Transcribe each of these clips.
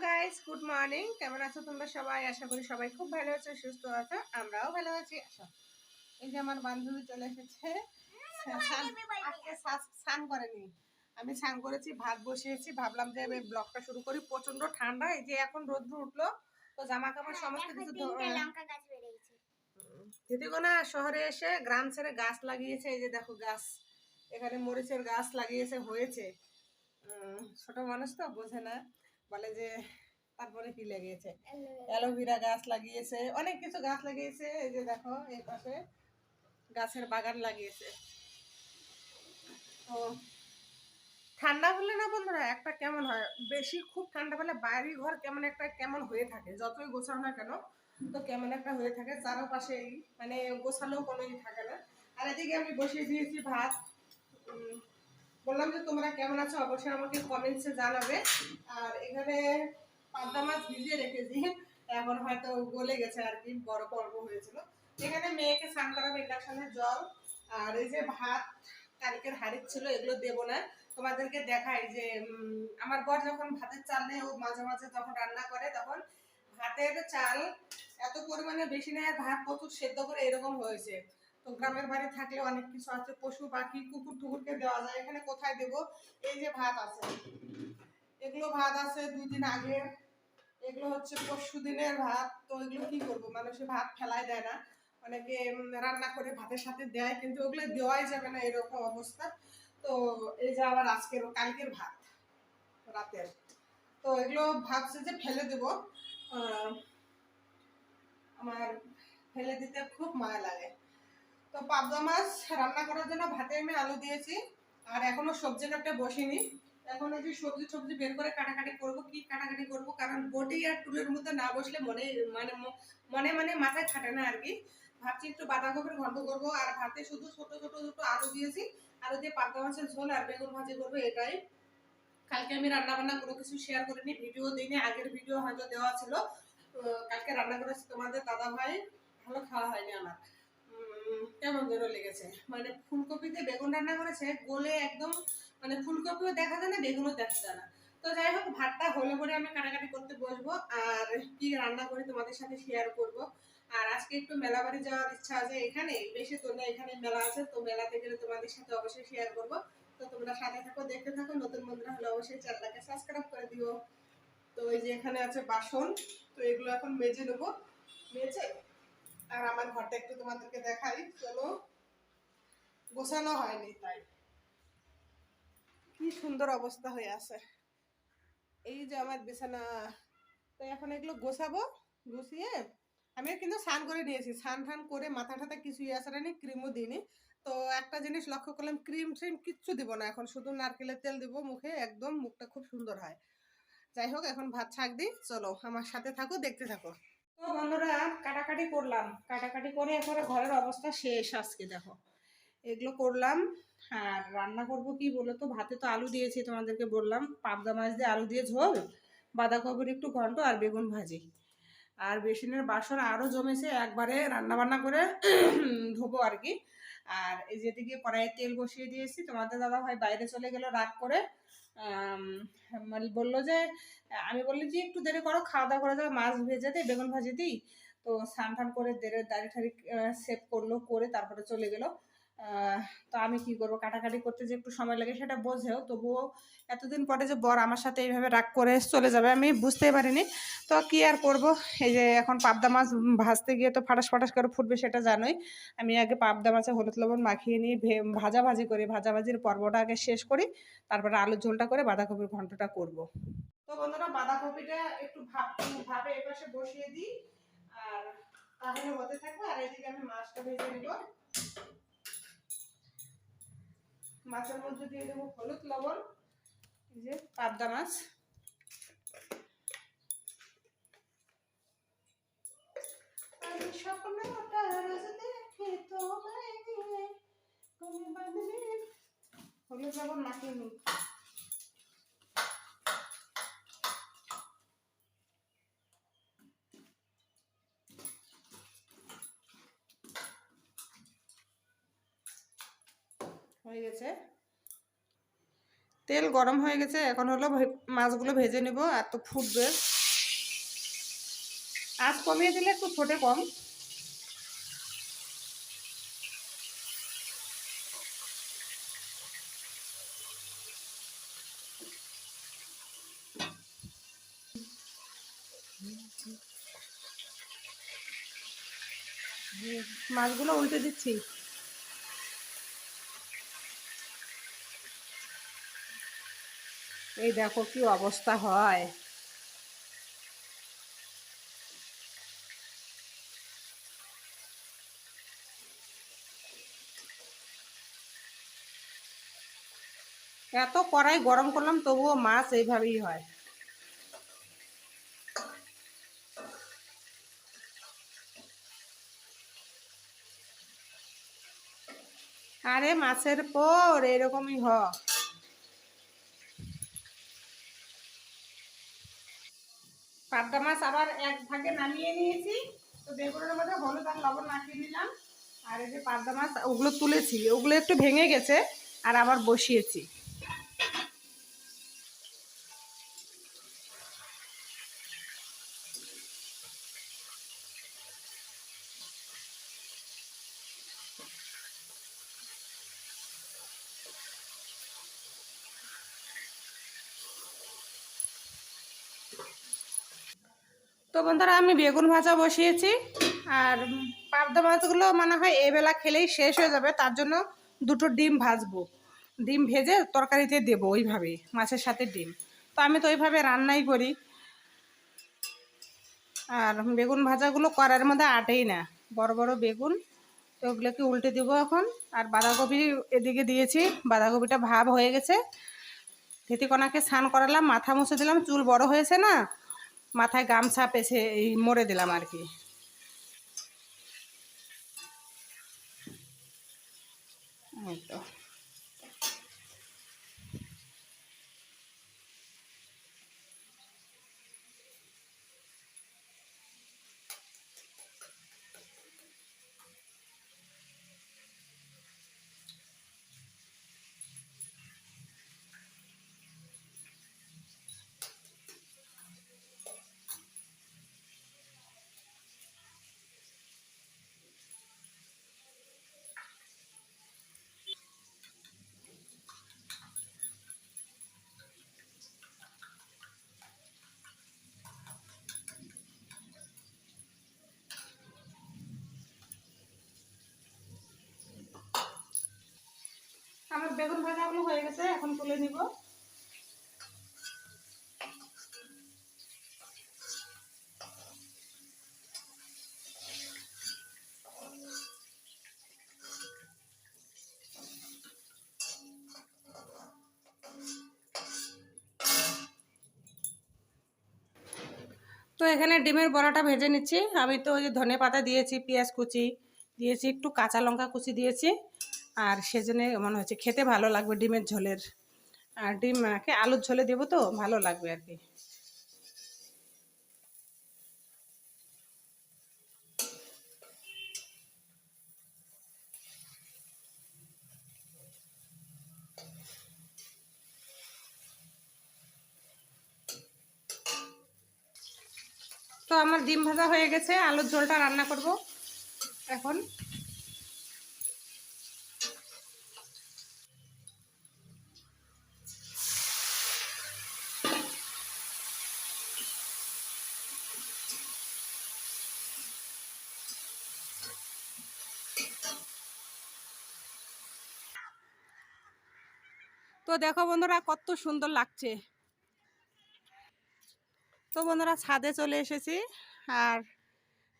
Guys good morning কেমন আছো তোমরা সবাই? আশা করি সবাই খুব ভালো আছো সুস্থ আছো আমরাও ভালো আছি। আসো। এই যে আমার বান্ধবী চলে এসেছে। স্নান- আজকে স্নান- করেনি। আমি স্নান করেছি ভাত বসিয়েছি। ভাবলাম যে আমি ব্লগটা শুরু করি। প্রচণ্ড ঠান্ডা এই যে এখন রোদ্র উঠল তো জামা কাপড় সমস্ত কিছু গাছ বেরিয়েছে দিদিগোনা শহরে এসে গ্রাম ছেড়ে গাছ লাগিয়েছে। এই যে দেখো গাছ এখানে মরিচের গাছ লাগিয়েছে হয়েছে। ছোট মানুষ তো বোঝে না। বলে যে তারপরে কি লাগিয়েছে অ্যালোভেরা। গাছ লাগিয়েছে অনেক কিছু গাছ লাগিয়েছে এই যে দেখো এই পাশে গাছের বাগান লাগিয়েছে। তো ঠান্ডা হলে না বন্ধুরা একটা কেমন হয় বেশি খুব ঠান্ডা হলে বাড়ি ঘর কেমন একটা কেমন হয়ে থাকে যতই গোছানো না কেন তো কেমন একটা হয়ে থাকে চারপাশে মানে গোছালেও কোনো ই থাকে না। আর এদিকে আমি বসিয়ে দিয়েছি ভাত বললাম যে তোমরা কেমন আছো? অবশ্যই আমাকে কমেন্টসে জানাবে। আর এখানে পাবদা মাছ ভিজিয়ে রেখেছি। এখন হয়তো গলে গেছে আর কি, বড় পর্ব হয়েছিল। এখানে মেয়েকে স্নান করাবে ইন্ডাকশনের জল। আর এই যে ভাত কালকের হাড়ির ছিল, এগুলো দেবো না। তোমাদেরকে দেখাই যে আমার বর যখন ভাতের চাল নেয়, ও মাঝে মাঝে যখন রান্না করে, তখন ভাতের চাল এত পরিমাণে বেশি নেয় ভাত প্রচুর সেদ্ধ করে এরকম হয়েছে। তো গ্রামের বাড়ি থাকলে অনেক কিছু আছে, পশু পাখি, কুকুর টুকুরকে দেওয়া যায়। এখানে কোথায় দেবো? এই যে ভাত আছে। এগুলো ভাত আছে দুই দিন আগে। এগুলো হচ্ছে পরশু দিনের ভাত। তো এগুলো কি করব? মানুষে ভাত ফেলায় দেয় না। অনেকে রান্না করে ভাতের সাথে দেয়, কিন্তু ওগুলো দেওয়াই যাবে না এরকম অবস্থা। তো এই যে আবার আজকের, কালকের ভাত রাতের। তো এগুলো ভাবছে যে ফেলে দেবো। আমার ফেলে দিতে খুব মায়া লাগে। তো পাবদা মাছ রান্না করার জন্য ভাতে আমি আলু দিয়েছি, আর এখনও সবজি কাটতে বসিনি। এখন এই যে সবজি সবজি বের করে কাটাকাটি করব, কি কাটাকাটি করব? কারণ বটি আর টুলের মধ্যে না বসলে মনে মানে মনে মানে মাথায় খাটে না আর কি। ভাবছি একটু বাঁধাকপির ঘন্ট করব, আর ভাতে শুধু ছোট ছোট দুটো আলু দিয়েছি। আলু দিয়ে পাবদা মাছের ঝোল আর বেগুন ভাজি করব, এটাই। কালকে আমি রান্না বান্না কোনো কিছু শেয়ার করিনি ভিডিও দিইনি, আগের ভিডিও হয়তো দেওয়া ছিল। কালকে রান্না করেছি তোমাদের দাদা ভাই ভালো খাওয়া হয়নি আমার। কেমন যেন লেগেছে। মানে ফুলকপিতে বেগুন রান্না করেছে, গোলে একদম মানে ফুলকপিও দেখা যায় না, বেগুনও দেখা যায় না। তো যাই হোক, ভাতটা হলে পরে আমি কাটাকাটি করতে বসবো, আর কি রান্না করি তোমাদের সাথে শেয়ার করব। আর আজকে একটু মেলা বাড়ি যাওয়ার ইচ্ছা আছে এখানে, বেশি তো না, এখানে মেলা আছে, তো মেলাতে গেলে তোমাদের সাথে অবশ্যই শেয়ার করব। তো তোমরা সাথে থাকো, দেখতে থাকো, নতুন বন্ধুরা হলে অবশ্যই চ্যানেলটাকে সাবস্ক্রাইব করে দিও। তো এই যে এখানে আছে বাসন, তো এগুলো এখন মেজে নেব। মেজে আর আমার ঘরটা একটু তোমাদেরকে দেখাই, চলো। গোছানো হয়নি, তাই। কি সুন্দর অবস্থা হয়ে আছে। এই যে আমার বিছানা, তো এখন এগুলো গোছাবো, গুছিয়ে। আমি কিন্তু স্নান করে নিয়েছি। স্নান টান করে মাথা টাথা কিছুই আসে না ক্রিমও দিইনি। তো একটা জিনিস লক্ষ্য করলাম ক্রিম ট্রিম কিচ্ছু দিব না এখন, শুধু নারকেলের তেল দিব মুখে, একদম মুখটা খুব সুন্দর হয়। যাই হোক, এখন ভাত ছাক দিই, চলো আমার সাথে থাকো, দেখতে থাকো। তো বন্ধুরা, কাটাকাটি করলাম। কাটাকাটি করে এরপরে ঘরের অবস্থা শেষ আজকে, দেখো। এগুলো করলাম। আর রান্না করব কি বলো তো ভাতে তো আলু দিয়েছি, তোমাদেরকে বললাম। পাবদা মাছ দিয়ে আলু দিয়ে ঝোল, বাঁধাকপির একটু ঘন্ট আর বেগুন ভাজি। আর বেসিনের বাসন আরও জমেছে, একবারে রান্না বান্না করে ধোবো আর কি। আর এই গিয়ে কড়াইয়ে তেল বসিয়ে দিয়েছি। তোমাদের দাদা ভাই বাইরে চলে গেল রাগ করে। বলল মানে বলল যে, আমি বললি যে, একটু দেরি করো, খাওয়া দাওয়া করে দাও মাছ ভেজে দিই, বেগুন ভাজি দিই। তো স্নান টান করে দেড়ে দাড়ি ঠাড়ি সেভ করল, করে তারপরে চলে গেলো। তো আমি কি করব? কাটাকাটি করতে যে একটু সময় লাগে সেটা বোঝেও, তবুও এতদিন পরে যে বর আমার সাথে এইভাবে রাগ করে চলে যাবে আমি বুঝতেই পারিনি। তো কি আর করব? এই যে এখন পাবদা মাছ ভাজতে গিয়ে তো ফাটাস ফাটাস করে ফুটবে সেটা জানোই। আমি আগে পাবদা মাছে হলুদ লবণ মাখিয়ে নিয়ে ভে- ভাজাভাজি করি। ভাজাভাজির পর্বটা আগে শেষ করি, তারপরে আলুর ঝোলটা করে বাঁধাকপির ঘন্টটা করব। তো বন্ধুরা, বাঁধাকপিটা একটু ভাবে এপাশে বসিয়ে দিই। আর তাহলে হতে থাকবে, আর এদিকে আমি মাছটা ভেজে নেব। মাছের মধ্যে দিয়ে দেবো হলুদ লবণ এই যে পাবদা মাছ। হলুদ লবণ মাখিয়ে নিই হয়ে গেছে তেল গরম হয়ে গেছে, এখন হলো মাছগুলো ভেজে নেব আর তো ফুটবে। আজ কমিয়ে দিলে একটু ফোটে কম। মাছগুলো উল্টে দিচ্ছি। এই দেখো কি অবস্থা হয়। এত কড়াই গরম করলাম, তবুও মাছ এইভাবেই হয়। আরে মাছের পর, এরকমই হয় পাবদা মাছ আবার এক ভাগে নামিয়ে নিয়েছি। তো বেগুনের মধ্যে হলুদ আর লবণ মাখিয়ে নিলাম। আর এই যে পাবদা মাছ, ওগুলো তুলেছি। ওগুলো একটু ভেঙে গেছে, আর আবার বসিয়েছি। তো বন্ধুরা, আমি বেগুন ভাজা বসিয়েছি। আর পাবদা মাছগুলো মনে হয় এবেলা খেলেই শেষ হয়ে যাবে, তার জন্য দুটো ডিম ভাজবো। ডিম ভেজে তরকারিতে দেবো ওইভাবে মাছের সাথে ডিম। তো আমি তো ওইভাবে রান্নাই করি। আর বেগুন ভাজাগুলো করার মধ্যে আটেই না, বড় বড় বেগুন, তো ওগুলোকে উল্টে দেবো এখন। আর বাঁধাকপি এদিকে দিয়েছি, বাঁধাকপিটা ভাব হয়ে গেছে। থেতিকণাকে স্নান করালাম, মাথা মুছে দিলাম, চুল বড় হয়েছে না মাথায় গামছা পেছে এই মরে দিলাম আর কি। তো। আমার বেগুন ভাজাগুলো হয়ে গেছে, এখন তুলে নিব। তো এখানে ডিমের বড়াটা ভেজে নিচ্ছি। আমি তো ওই যে ধনে পাতা দিয়েছি, পেঁয়াজ কুচি দিয়েছি, একটু কাঁচা লঙ্কা কুচি দিয়েছি। আর সেজন্য মনে হচ্ছে খেতে ভালো লাগবে ডিমের ঝোলের। আর ডিম আহ, আলুর ঝোলে দেবো তো ভালো লাগবে আর কি। তো আমার ডিম ভাজা হয়ে গেছে আলুর ঝোলটা রান্না করব। এখন তো দেখো বন্ধুরা, কত সুন্দর লাগছে। তো বন্ধুরা, ছাদে চলে এসেছি। আর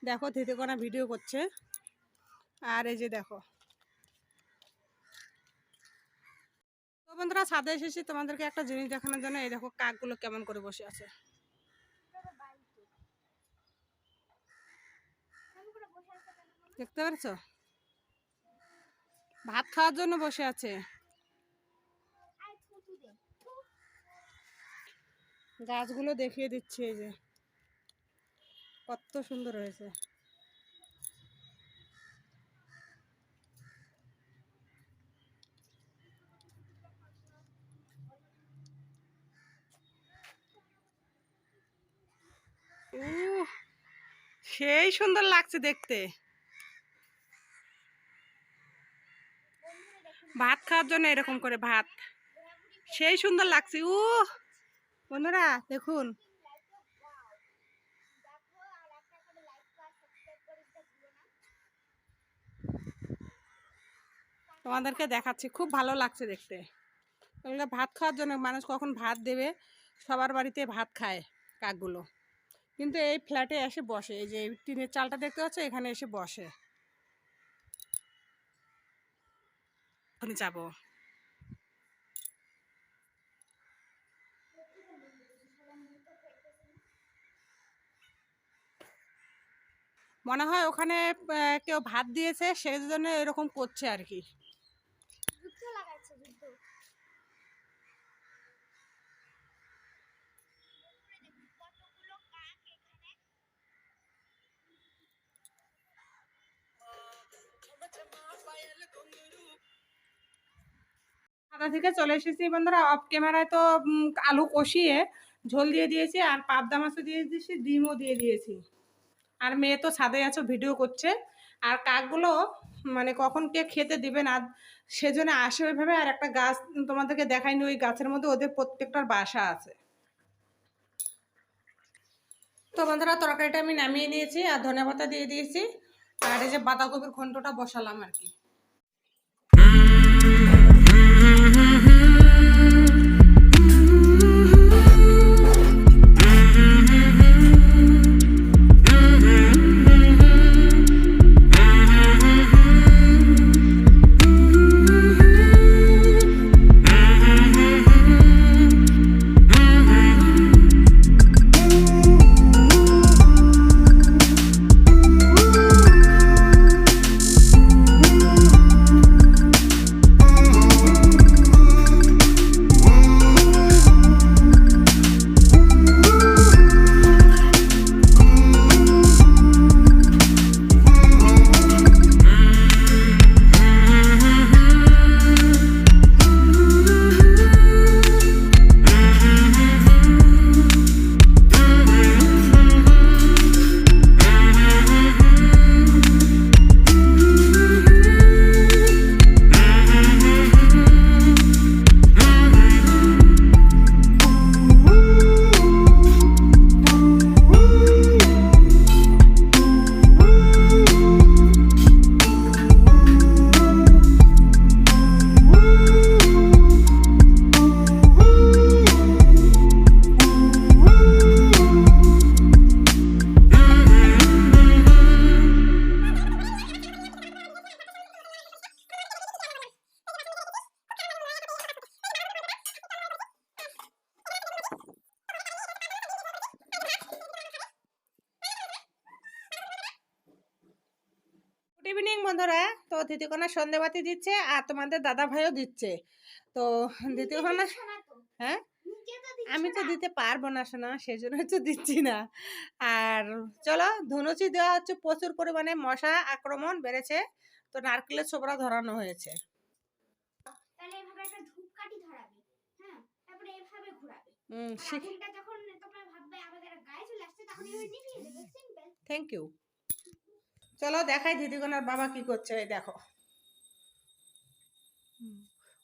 দেখো ধীতেকোনা ভিডিও করছে। আর এই যে দেখো। তো বন্ধুরা, ছাদে এসেছি। তোমাদেরকে একটা জিনিস দেখানোর জন্য। এই দেখো, কাকগুলো কেমন করে বসে আছে। দেখতে পারছ? ভাত খাওয়ার জন্য বসে আছে। গাছগুলো দেখিয়ে দিচ্ছি এই যে। কত সুন্দর হয়েছে। সেই সুন্দর লাগছে দেখতে। ভাত খাওয়ার জন্য এরকম করে ভাত। সেই সুন্দর লাগছে, উহ। বন্ধুরা, দেখুন। তোমাদেরকে দেখাচ্ছি, খুব ভালো লাগছে দেখতে। ভাত খাওয়ার জন্য মানুষ কখন ভাত দেবে, সবার বাড়িতে ভাত খায় কাকগুলো। কিন্তু এই ফ্ল্যাটে এসে বসে, এই যে টিনের চালটা দেখতে পাচ্ছ, এখানে এসে বসে। ওখানে যাব। মনে হয় ওখানে কেউ ভাত দিয়েছে সেই জন্য এরকম করছে আর কি আদা থেকে চলে এসেছি বন্ধুরা অফ ক্যামেরায় তো আলু কষিয়ে ঝোল দিয়ে দিয়েছি আর পাবদা মাছও দিয়ে দিয়েছি ডিমও দিয়ে দিয়েছি। আর মেয়ে তো ছাদে আছে, ভিডিও করছে। আর কাকগুলো মানে কখন কে খেতে দিবে না, সেজন্য আসে ওইভাবে। আর একটা গাছ তোমাদেরকে দেখাইনি ওই গাছের মধ্যে ওদের প্রত্যেকটার বাসা আছে। তো বন্ধুরা, তরকারিটা আমি নামিয়ে নিয়েছি আর ধনে পাতা দিয়ে দিয়েছি। আর এই যে বাঁধাকপির ঘন্টটা বসালাম আর কি। বন্ধুরা তো দ্বিতীয়কোনা সন্ধেবাতি দিচ্ছে আর তোমাদের দাদা ভাইও দিচ্ছে তো? দ্বিতীয়কোনা শোনা হ্যাঁ আমি তো দিতে পারব না শোনা সেই জন্য তো দিচ্ছি না। আর চলো ধনুচি দেওয়া হচ্ছে প্রচুর পরিমাণে মশা আক্রমণ বেড়েছে তো নারকেলের ছোবড়া ধরানো হয়েছে। হ্যাঁ? থ্যাংক ইউ চলো দেখাই দিদিগণার বাবা কি করছে এই দেখো।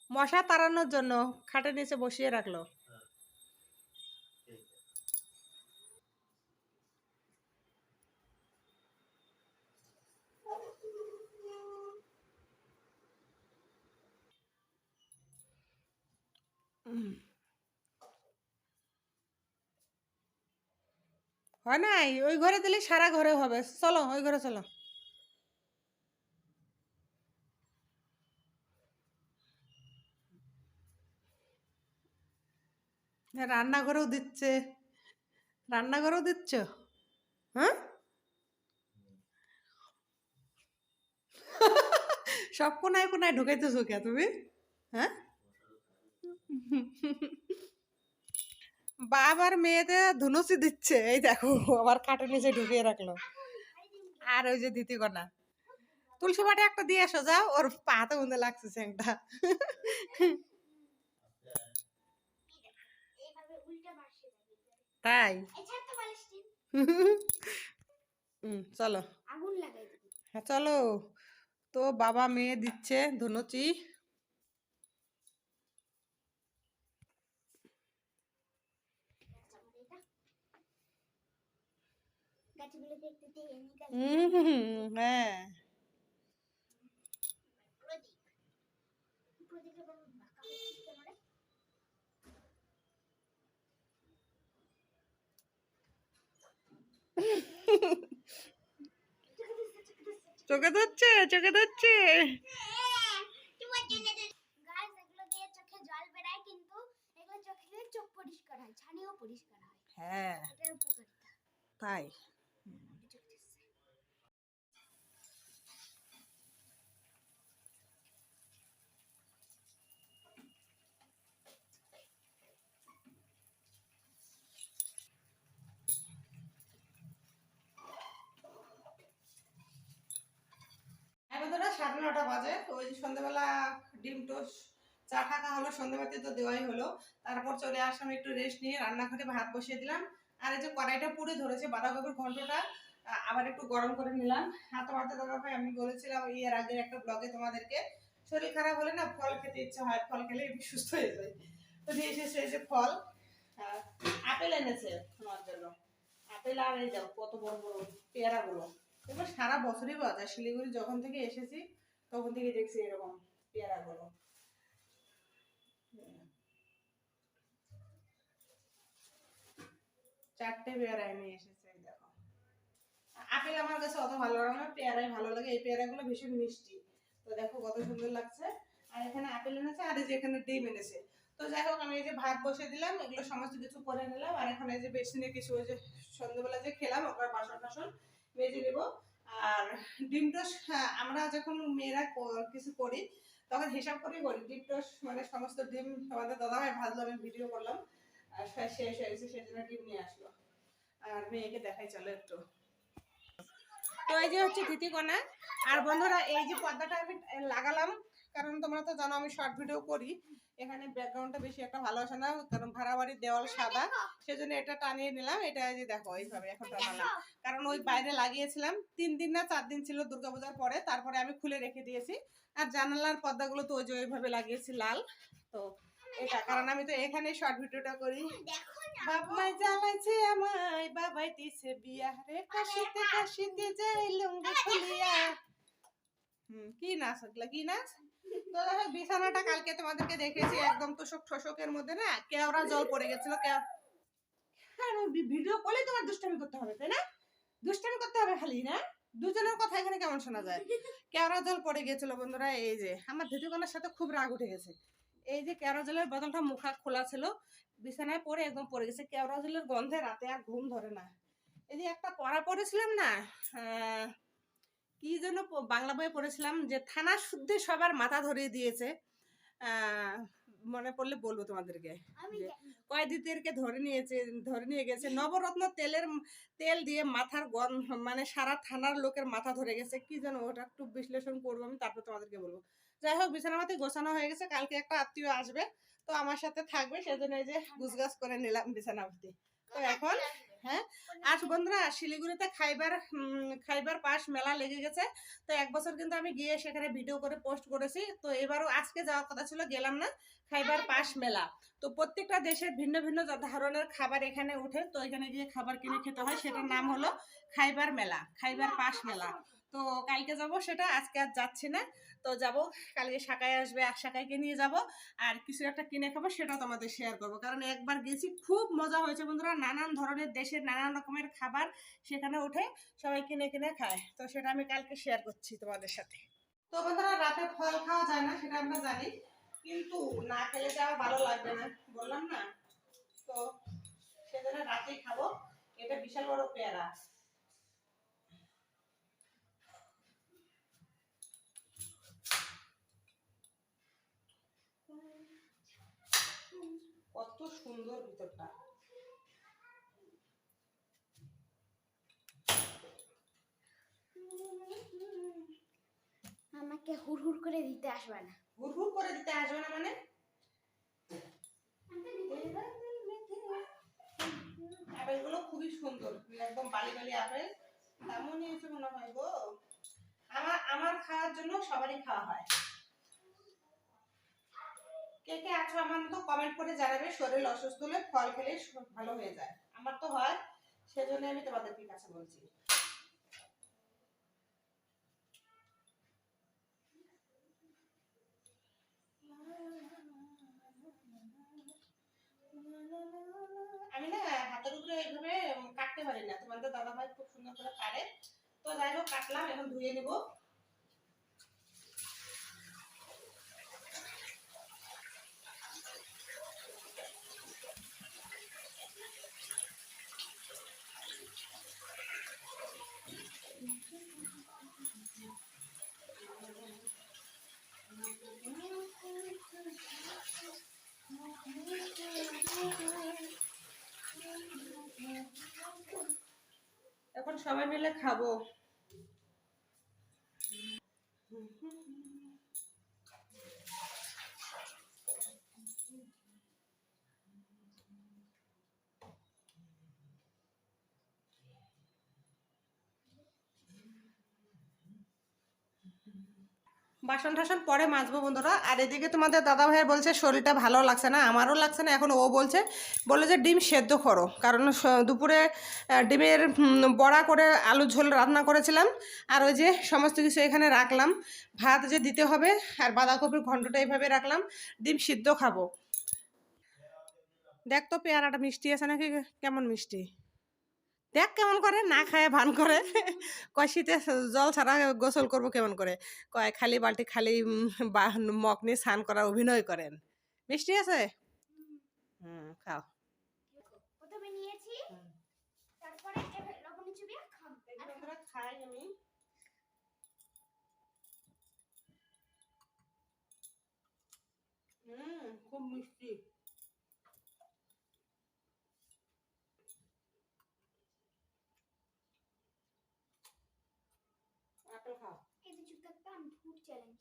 মশা তাড়ানোর জন্য খাটের নিচে বসিয়ে রাখল। হয় নাই? ওই ঘরে দিলে সারা ঘরে হবে। চলো ওই ঘরে চলো। রান্নাঘরেও দিচ্ছে। রান্নাঘরেও দিচ্ছ? হ্যাঁ? সব কোনায় কোনায় ঢুকাইতেছো কে তুমি? হ্যাঁ? বাবার মেয়েদের ধুনুচি দিচ্ছে। এই দেখো, আবার কাঠের নিচে ঢুকিয়ে রাখল। আর ওই যে দিতি কন্যা। তুলসী মাঠে একটা দিয়ে এসো, যাও। ওর পাতে মধ্যে লাগছে স্যাংটা এইভাবে উল্টা পাশে যাবে তাই? চলো। হ্যাঁ চলো। তো বাবা মেয়ে দিচ্ছে ধনুচি। হুম, হ্যাঁ। চোখে ধরছে চোখে ধরছে। গাছ এগুলো দিয়ে চোখে জল বেরায় কিন্তু চোখে চোখ পরিষ্কার হয় ছানিও পরিষ্কার হয়। হ্যাঁ। তাই চোখ দিচ্ছে। হ্যাঁ বন্ধুরা সাড়ে নটা বাজে তো ওই যে সন্ধ্যাবেলা ডিম টোস্ট, চা থাকা হলো সন্ধ্যাবাতি তো দেওয়াই হলো। তারপর চলে আসলাম একটু রেস্ট নিয়ে, রান্নাঘরে ভাত বসিয়ে দিলাম। আর এই যে কড়াইটা পুড়ে ধরেছে, বাঁধাকপির ঘন্টটা, আবার একটু গরম করে নিলাম। হ্যাঁ তোমাদের দাদা ভাই আমি বলেছিলাম এই এর আগের একটা ব্লগে তোমাদেরকে, শরীর খারাপ হলে না ফল খেতে ইচ্ছা হয়, ফল খেলে একটু সুস্থ হয়ে যায়। তো নিয়ে এসেছে এই যে ফল। আপেল এনেছে তোমার জন্য। আপেল আর এই দেখো কত বড় বড় পেয়ারাগুলো। এগুলো সারা বছরই পাওয়া শিলিগুড়ি যখন থেকে এসেছি তখন থেকে দেখছি এরকম পেয়ারাগুলো। চারটে পেয়ারা এনে এসেছে দেখো। আপেল আমার কাছে অত ভালো লাগে না, পেয়ারাই ভালো লাগে। এই পেয়ারাগুলো ভীষণ মিষ্টি। তো দেখো কত সুন্দর লাগছে। আর এখানে আপেল এনেছে, আর এই যে এখানে ডিম এনেছে। তো যাই হোক, আমি এই যে ভাত বসে দিলাম, এগুলো সমস্ত কিছু করে নিলাম। আর এখন এই যে বেসিনে কিছু ওই যে সন্ধ্যেবেলা যে খেলাম ওটার বাসন টাসন মেজে নেব। আর ডিম টোস্ট হ্যাঁ, আমরা যখন মেয়েরা কিছু করি তখন হিসাব করে করি। ডিম টোস মানে সমস্ত ডিম আমাদের দাদাভাই ভাজলো আমি ভিডিও করলাম। আর শেষ হয়ে গেছে সেই জন্য ডিম নিয়ে আসলো। আর মেয়েকে দেখাই চলো একটু। তো এই যে হচ্ছে তিতিকণা আর বন্ধুরা এই যে পর্দাটা আমি লাগালাম কারণ তোমরা তো জানো আমি শর্ট ভিডিও করি। এখানে ব্যাকগ্রাউন্ডটা বেশি একটা ভালো আসে না, কারণ ভাড়া বাড়ির দেওয়াল সাদা। সেজন্য এটা টানিয়ে নিলাম, এটা যে দেখো, এইভাবে এখন টানালাম। কারণ ওই বাইরে লাগিয়েছিলাম, তিন দিন না চার দিন ছিল দুর্গাপূজার পরে, তারপরে আমি খুলে রেখে দিয়েছি। আর জানালার পর্দাগুলো তো ওই যে ওইভাবে লাগিয়েছি লাল। তো এটা, কারণ আমি তো এখানে শর্ট ভিডিওটা করি। বাবাই জ্বালাইছে আমায়, বাবাই দিছে বিয়া কাশিতে কাশিতে যাই লুঙ্গি খুলিয়া। হুম, কি নাচ ওগুলা কি নাচ? বিছানাটা কালকে তোমাদেরকে দেখেছি, একদম তোষক মধ্যে, না? কেওড়া জল পড়ে গেছিল হ্যাঁ ভিডিও করলে তোমার দুষ্টামি করতে হবে, তাই না? দুষ্টামি করতে হবে খালি, না? দুজনের কথা এখানে কেমন শোনা যায়? কেওড়া জল পড়ে গেছিল, বন্ধুরা, এই যে। আমার দিদিকোনার সাথে খুব রাগ উঠে গেছে। এই যে কেওড়া জলের বোতলটা মুখা খোলা ছিল, বিছানায় পড়ে একদম পড়ে গেছে। কেওড়া জলের গন্ধে রাতে আর ঘুম ধরে না। এই যে একটা পড়া পড়েছিলাম না কি যেন বাংলা বইয়ে পড়েছিলাম যে থানা শুদ্ধে সবার মাথা ধরিয়ে দিয়েছে। মনে পড়লে বলব তোমাদেরকে। কয়েদিদেরকে ধরে নিয়েছে ধরে নিয়ে গেছে। নবরত্ন তেলের তেল দিয়ে মাথার গন্ধ মানে সারা থানার লোকের মাথা ধরে গেছে। কি যেন ওটা একটু বিশ্লেষণ করব আমি তারপর তোমাদেরকে বলব। যাই হোক বিছানামাতি গোছানো হয়ে গেছে। কালকে একটা আত্মীয় আসবে তো আমার সাথে থাকবে। সেজন্য এই যে গুছগাছ করে নিলাম বিছানাপাতি। তো এখন হ্যাঁ? আর বন্ধুরা শিলিগুড়িতে খাইবার খাইবার পাস মেলা লেগে গেছে। তো এক বছর কিন্তু আমি গিয়ে সেখানে ভিডিও করে পোস্ট করেছি। তো এবারও আজকে যাওয়ার কথা ছিল গেলাম না। খাইবার পাস মেলা। তো প্রত্যেকটা দেশের ভিন্ন ভিন্ন ধরনের খাবার এখানে উঠে তো এখানে গিয়ে খাবার কিনে খেতে হয়। সেটার নাম হলো খাইবার মেলা খাইবার পাস মেলা। তো কালকে যাব সেটা, আজকে আর যাচ্ছি না। তো যাব, কালকে শাকায় আসবে, আর শাকাইকে নিয়ে যাব। আর কিছু একটা কিনে খাব, সেটাও তোমাদের শেয়ার করব। কারণ একবার গেছি, খুব মজা হয়েছে বন্ধুরা। নানান ধরনের দেশের নানান রকমের খাবার সেখানে উঠে সবাই কিনে কিনে খায়। তো সেটা আমি কালকে শেয়ার করছি তোমাদের সাথে। তো বন্ধুরা, রাতে ফল খাওয়া যায় না, সেটা আমরা জানি। কিন্তু না খেলে যা ভালো লাগবে না, বললাম না। তো সেজন্য রাতেই খাব। এটা বিশাল বড় পেয়ারা। কত সুন্দর ভিতরটা। আমাকে হুড় হুড় করে দিতে আসবে না। হুড় হুড় করে দিতে আসবে না মানে? আপেলগুলো খুবই সুন্দর একদম বালি বালি আপেল। তেমনই হয়েছে মনে হয় গো। আমার আমার খাওয়ার জন্য সবারই খাওয়া হয়। কে কে আছো আমার মতো কমেন্ট করে জানাবে, শরীর অসুস্থ হলে ফল খেলে ভালো হয়ে যায়। আমার তো হয়, সেজন্য আমি তোমাদেরকে কাছে বলছি। আমি না হাতের উপরে এইভাবে কাটতে পারি না, তোমাদের দাদা ভাই খুব সুন্দর করে পারে। তো যাই হোক, কাটলাম, এখন ধুয়ে নিব। এখন সবাই মিলে খাব। বাসন টাসন পরে মাজবো বন্ধুরা। আর এদিকে তোমাদের দাদা ভাইয়ের বলছে, শরীরটা ভালো লাগছে না, আমারও লাগছে না। এখন ও বলছে, বলে যে ডিম সেদ্ধ করো। কারণ দুপুরে ডিমের বড়া করে আলু ঝোল রান্না করেছিলাম। আর ওই যে সমস্ত কিছু এখানে রাখলাম। ভাত যে দিতে হবে, আর বাঁধাকপির ঘন্টটা এইভাবে রাখলাম, ডিম সিদ্ধ খাব। দেখ তো পেয়ারাটা মিষ্টি আছে নাকি? কেমন মিষ্টি? দেখ কেমন করে না খায় ভান করে। কয় শীতে জল ছাড়া গোসল করব কেমন করে? কয় খালি বালতি খালি মগ নিয়ে স্নান করার অভিনয় করেন। মিষ্টি আছে? হুম খাও। প্রথমে নিয়েছি তারপরে লবণ চুবিয়ে খাই আমি। হুম খুব মিষ্টি আপেল খাও এই যে চুপ থাকতে আমি ফুড চ্যালেঞ্জ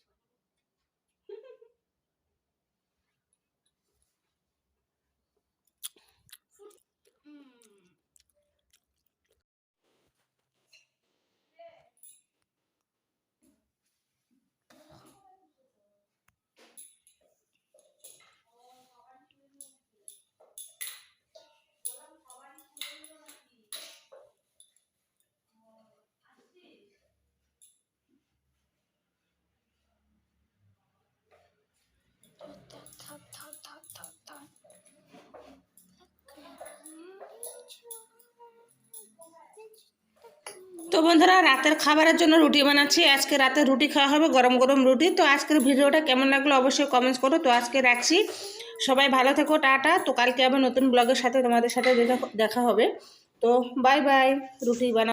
তো বন্ধুরা, রাতের খাবারের জন্য রুটি বানাচ্ছি। আজকে রাতে রুটি খাওয়া হবে, গরম গরম রুটি। তো আজকের ভিডিওটা কেমন লাগল অবশ্যই কমেন্টস করো। তো আজকে রাখছি। সবাই ভালো থেকো, টাটা। তো কালকে আবার নতুন ব্লগের সাথে তোমাদের সাথে দেখা হবে। তো বাই বাই রুটি বানা